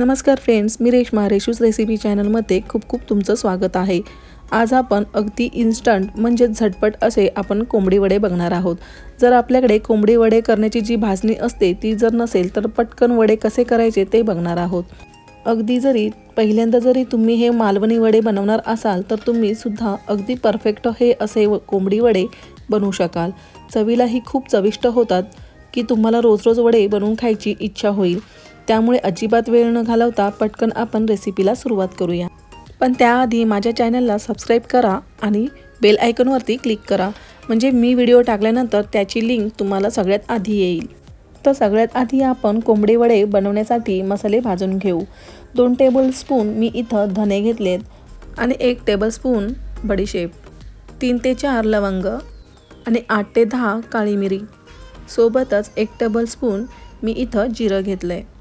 नमस्कार फ्रेंड्स मी रेश्मा रेशूज रेसिपी चॅनलमध्ये खूप खूप तुमचं स्वागत आहे. आज आपण अगदी इन्स्टंट म्हणजेच झटपट असे आपण कोंबडी वडे बघणार आहोत. जर आपल्याकडे कोंबडी वडे करण्याची जी भाजणी असते ती जर नसेल तर पटकन वडे कसे करायचे ते बघणार आहोत. अगदी जरी पहिल्यांदा जरी तुम्ही हे मालवणी वडे बनवणार असाल तर तुम्ही सुद्धा अगदी परफेक्ट हे असे व- कोंबडी वडे बनवू शकाल. चवीलाही खूप चविष्ट होतात की तुम्हाला रोज रोज वडे बनवून खायची इच्छा होईल. त्यामुळे अजिबात वेळ न घालवता पटकन आपण रेसिपीला सुरुवात करूया. पण त्याआधी माझ्या चॅनलला सबस्क्राईब करा आणि बेल आयकॉनवरती क्लिक करा. म्हणजे मी व्हिडिओ टाकल्यानंतर त्याची लिंक तुम्हाला सगळ्यात आधी येईल. तर सगळ्यात आधी आपण कोंबडे वडे बनवण्यासाठी मसाले भाजून घेऊ. दोन टेबलस्पून मी इथं धने घेतलेत आणि एक टेबलस्पून बडीशेप तीन ते चार लवंग आणि आठ ते दहा काळी मिरी. सोबतच एक टेबलस्पून मी इथं जिरं घेतलं आहे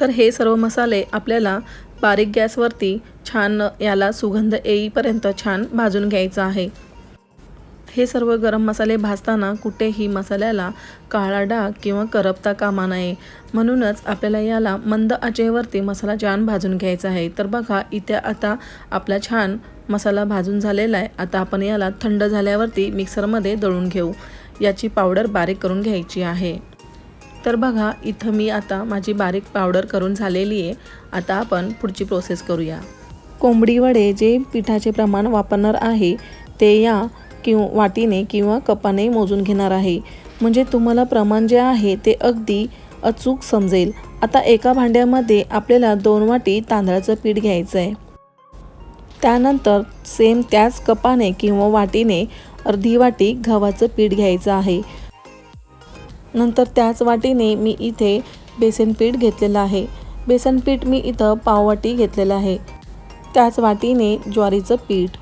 तर हे सर्व मसाले आपल्याला बारीक गॅसवरती छान याला सुगंध येईपर्यंत छान भाजून घ्यायचं आहे. हे सर्व गरम मसाले भाजताना कुठेही मसाल्याला काळा डाग किंवा करपता कामा नये. म्हणूनच आपल्याला याला मंद आचेवरती मसाला छान भाजून घ्यायचा आहे. तर बघा इथे आता आपला छान मसाला भाजून झालेला आहे. आता आपण याला थंड झाल्यावरती मिक्सरमध्ये दळून घेऊ. याची पावडर बारीक करून घ्यायची आहे. तर बघा इथं मी आता माझी बारीक पावडर करून झालेली आहे. आता आपण पुढची प्रोसेस करूया. कोंबडी वडे जे पिठाचे प्रमाण वापरणार आहे ते या किंवा वाटीने किंवा कपाने मोजून घेणार आहे. म्हणजे तुम्हाला प्रमाण जे आहे ते अगदी अचूक समजेल. आता एका भांड्यामध्ये आपल्याला दोन वाटी तांदळाचं पीठ घ्यायचं आहे त्यानंतर सेम त्याच कपाने किंवा वाटीने अर्धी वाटी गव्हाचं पीठ घ्यायचं आहे. नंतर त्याच वाटीने मी इथे बेसन पीठ घेतलेलं आहे. बेसन पीठ मी इथं पाववाटी घेतलेलं आहे. त्याच वाटीने ज्वारीचं पीठ.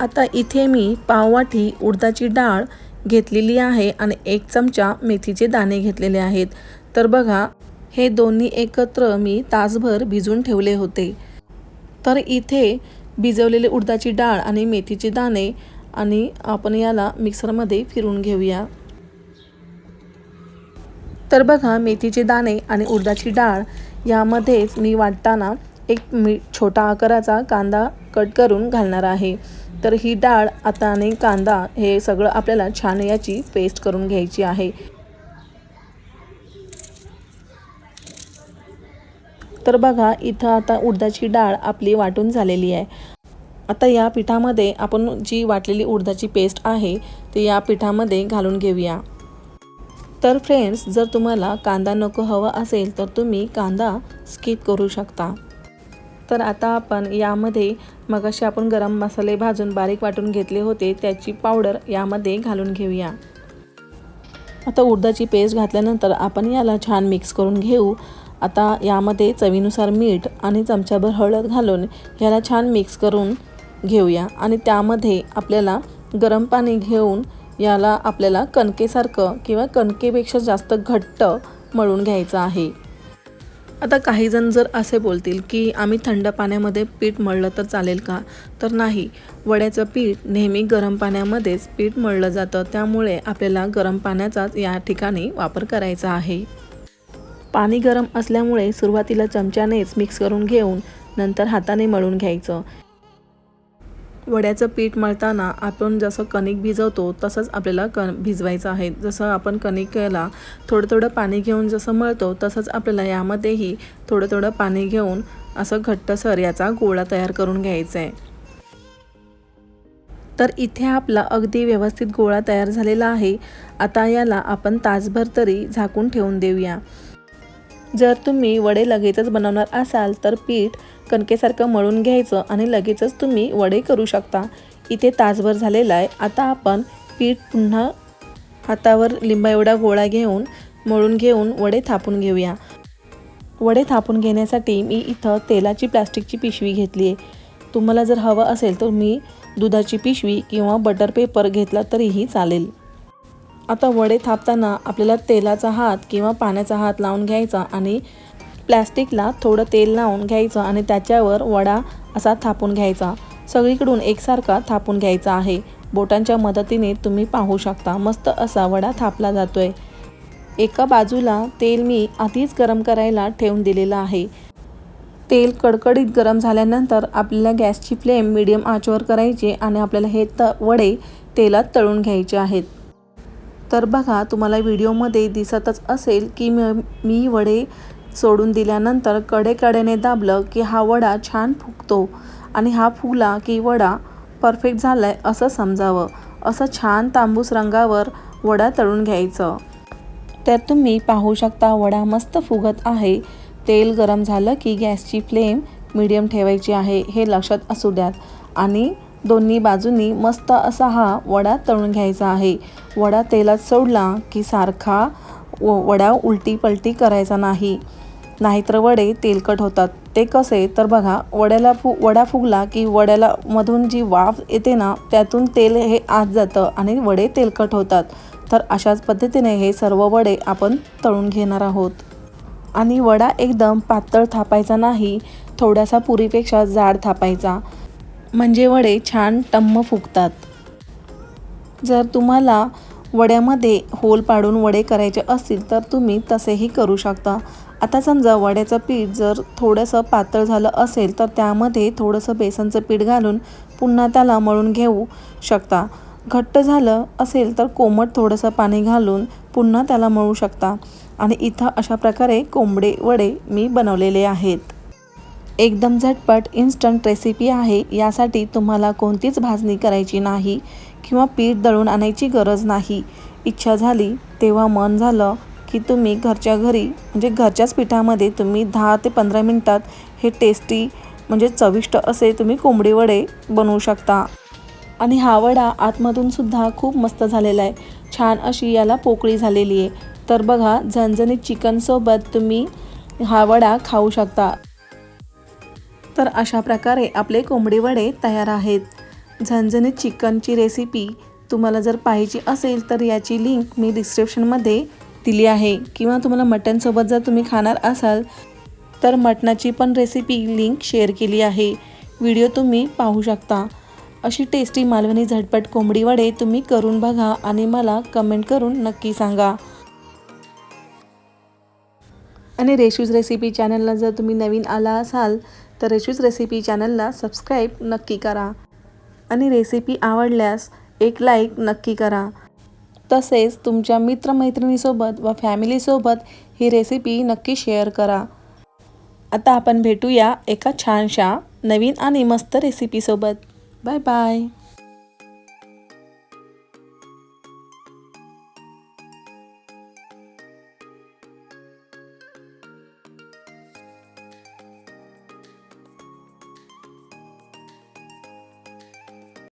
आता इथे मी पाववाटी उडदाची डाळ घेतलेली आहे आणि एक चमचा मेथीचे दाणे घेतलेले आहेत. तर बघा हे दोन्ही एकत्र मी तासभर भिजून ठेवले होते. तर इथे भिजवलेले उडदाची डाळ आणि मेथीचे दाणे आणि आपण याला मिक्सरमध्ये फिरून घेऊया. तर बघा मेथीचे दाणे आणि उडदाची डाळ यामध्येच मी वाटताना एक मी छोटा आकाराचा कांदा कट करून घालणार आहे. तर ही डाळ आता आणि कांदा हे सगळं आपल्याला छान याची पेस्ट करून घ्यायची आहे. तर बघा इथं आता उडदाची डाळ आपली वाटून झालेली आहे. आता या पिठामध्ये आपण जी वाटलेली उडदाची पेस्ट आहे ती या पिठामध्ये घालून घेऊया. तर फ्रेंड्स जर तुम्हाला कांदा नको हवा असेल तर तुम्ही कांदा स्किप करू शकता. तर आता आपण यामध्ये मगाशी आपण गरम मसाले भाजून बारीक वाटून घेतले होते त्याची पावडर यामध्ये घालून घेऊया. आता उडदाची पेस्ट घातल्यानंतर आपण याला छान मिक्स करून घेऊ. आता यामध्ये चवीनुसार मीठ आणि चमच्याभर हळद घालून याला छान मिक्स करून घेऊया. आणि त्यामध्ये आपल्याला गरम पाणी घेऊन याला आपल्याला कणकेसारखं किंवा कणकेपेक्षा जास्त घट्ट मळून घ्यायचं आहे. आता काही जण जर असे बोलतील की आम्ही थंड पाण्यामध्ये पीठ मळलं तर चालेल का? तर नाही. वड्याचं पीठ नेहमी गरम पाण्यामध्येच पीठ मळलं जातं. त्यामुळे आपल्याला गरम पाण्याचाच या ठिकाणी वापर करायचा आहे. पाणी गरम असल्यामुळे सुरुवातीला चमच्यानेच मिक्स करून घेऊन नंतर हाताने मळून घ्यायचं. वड्याचं पीठ मळताना आपण जसं कणिक भिजवतो तसंच आपल्याला कण भिजवायचं आहे. जसं आपण कणिकेला थोडं थोडं पाणी घेऊन जसं मळतो तसंच आपल्याला यामध्येही थोडं थोडं पाणी घेऊन असं घट्टसर याचा गोळा तयार करून घ्यायचा आहे. तर इथे आपला अगदी व्यवस्थित गोळा तयार झालेला आहे. आता याला आपण तासभर तरी झाकून ठेवून देऊया. जर तुम्ही वडे लगेचच बनवणार असाल तर पीठ कणकेसारखं मळून घ्यायचं आणि लगेचच तुम्ही वडे करू शकता. इथे तासभर झालेला आहे. आता आपण पीठ पुन्हा हातावर लिंबा एवढा गोळा घेऊन मळून घेऊन वडे थापून घेऊया. वडे थापून घेण्यासाठी मी इथं तेलाची प्लास्टिकची पिशवी घेतली आहे. तुम्हाला जर हवं असेल तर मी दुधाची पिशवी किंवा बटर पेपर घेतला तरीही चालेल. आता वडे थापताना आपल्याला तेलाचा हात किंवा पाण्याचा हात लावून घ्यायचा आणि प्लॅस्टिकला थोडं तेल लावून घ्यायचं आणि त्याच्यावर वडा असा थापून घ्यायचा. सगळीकडून एकसारखा थापून घ्यायचा आहे. बोटांच्या मदतीने तुम्ही पाहू शकता. मस्त असा वडा थापला जातोय. एका बाजूला तेल मी आधीच गरम करायला ठेवून दिलेलं आहे. तेल कडकडीत गरम झाल्यानंतर आपल्याला गॅसची फ्लेम मिडियम आचवर करायची आणि आपल्याला हे त वडे तेलात तळून घ्यायचे आहेत. तर बघा तुम्हाला व्हिडिओमध्ये दिसतच असेल की म मी वडे सोडून दिल्यानंतर कडेकडेने दाबलं की हा वडा छान फुगतो आणि हा फुगला की वडा परफेक्ट झाला आहे असं समजावं असं छान तांबूस रंगावर वडा तळून घ्यायचं. तर तुम्ही पाहू शकता वडा मस्त फुगत आहे. तेल गरम झालं की गॅसची फ्लेम मिडियम ठेवायची आहे हे लक्षात असू द्यात. आणि दोन्ही बाजूंनी मस्त असा हा वडा तळून घ्यायचा आहे. वडा तेलात सोडला की सारखा व वडा उलटी पलटी करायचा नाही. नाहीतर वडे तेलकट होतात. ते कसे? तर बघा वड्याला फु वडा फुगला की वड्याला मधून जी वाफ येते ना त्यातून तेल हे आत जातं आणि वडे तेलकट होतात. तर अशाच पद्धतीने हे सर्व वडे आपण तळून घेणार आहोत. आणि वडा एकदम पातळ थापायचा नाही थोडासा पुरीपेक्षा जाड थापायचा. म्हणजे वडे छान टम्म फुगतात. जर तुम्हाला वड्यामध्ये होल पाडून वडे करायचे असतील तर तुम्ही तसेही करू शकता. आता समजा वड्याचं पीठ जर थोडंसं पातळ झालं असेल तर त्यामध्ये थोडंसं बेसनचं पीठ घालून पुन्हा त्याला मळून घेऊ शकता. घट्ट झालं असेल तर कोमट थोडंसं पाणी घालून पुन्हा त्याला मळू शकता. आणि इथं अशा प्रकारे कोंबडे वडे मी बनवलेले आहेत. एकदम झटपट इन्स्टंट रेसिपी आहे. यासाठी तुम्हाला कोणतीच भाजणी करायची नाही किंवा पीठ दळून आणायची गरज नाही. इच्छा झाली तेव्हा मन झालं की तुम्ही घरच्या घरी म्हणजे घरच्याच पिठामध्ये तुम्ही दहा ते पंधरा मिनटात हे टेस्टी म्हणजे चविष्ट असे तुम्ही कोंबडी वडे बनवू शकता. आणि हा वडा आतमधून सुद्धा खूप मस्त झालेला आहे. छान अशी याला पोकळी झालेली आहे. तर बघा झणझणीत चिकनसोबत तुम्ही हा वडा खाऊ शकता. तर अशा प्रकारे आपले कोंबडी वडे तयार आहेत. झणझणीत चिकनची रेसिपी तुम्हाला जर पाहिजे असेल तर याची लिंक मी डिस्क्रिप्शनमध्ये दिली आहे. किंवा तुम्हाला मटनसोबत जर तुम्ही खाणार असाल तर मटणाची पण रेसिपी लिंक शेअर केली आहे. व्हिडिओ तुम्ही पाहू शकता. अशी टेस्टी मालवणी झटपट कोंबडी वडे तुम्ही करून बघा आणि मला कमेंट करून नक्की सांगा. आणि रेशूज रेसिपी चॅनलला जर तुम्ही नवीन आला असाल तर रेशूज रेसिपी चॅनलला सबस्क्राईब नक्की करा आणि रेसिपी आवडल्यास एक लाईक नक्की करा. तसेच तुमच्या मित्रमैत्रिणीसोबत व फॅमिलीसोबत ही रेसिपी नक्की शेअर करा. आता आपण भेटूया एका छानशा नवीन आणि मस्त रेसिपीसोबत. Bye bye.